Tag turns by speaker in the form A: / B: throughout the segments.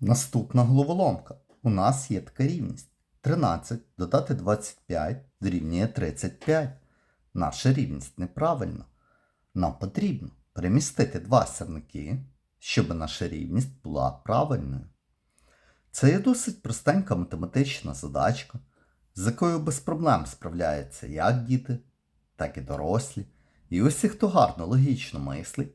A: Наступна головоломка. У нас є така рівність. 13 додати 25 дорівнює 35. Наша рівність неправильна. Нам потрібно перемістити два сірники, щоб наша рівність була правильною. Це є досить простенька математична задачка, з якою без проблем справляються як діти, так і дорослі. І усі, хто гарно логічно мислить,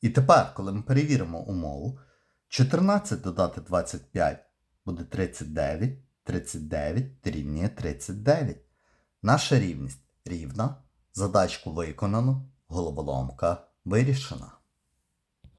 A: І тепер, коли ми перевіримо умову, 14 додати 25 буде 39, 39 дорівнює 39. Наша рівність рівна, задачку виконано, головоломка вирішена.